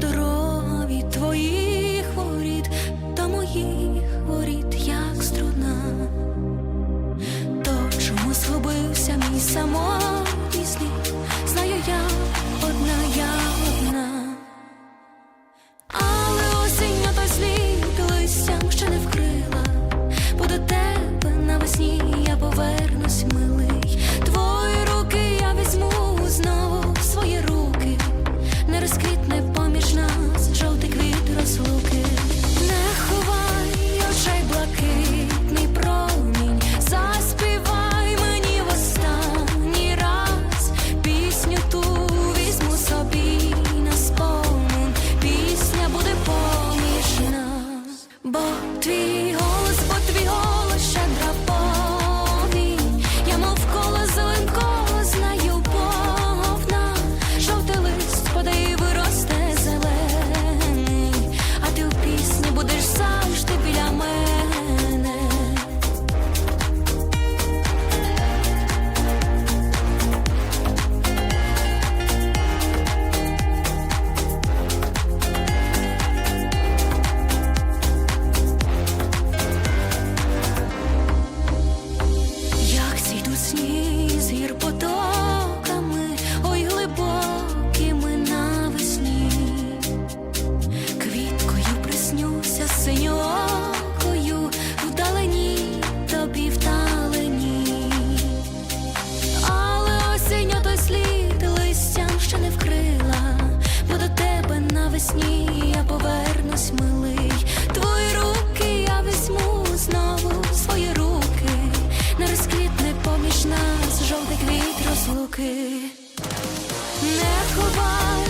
Дорові твоїх воріт та моїх воріт, як струна, то чому схопився мій самотній слід, знаю я. жовтий квіт розлуки не ховай.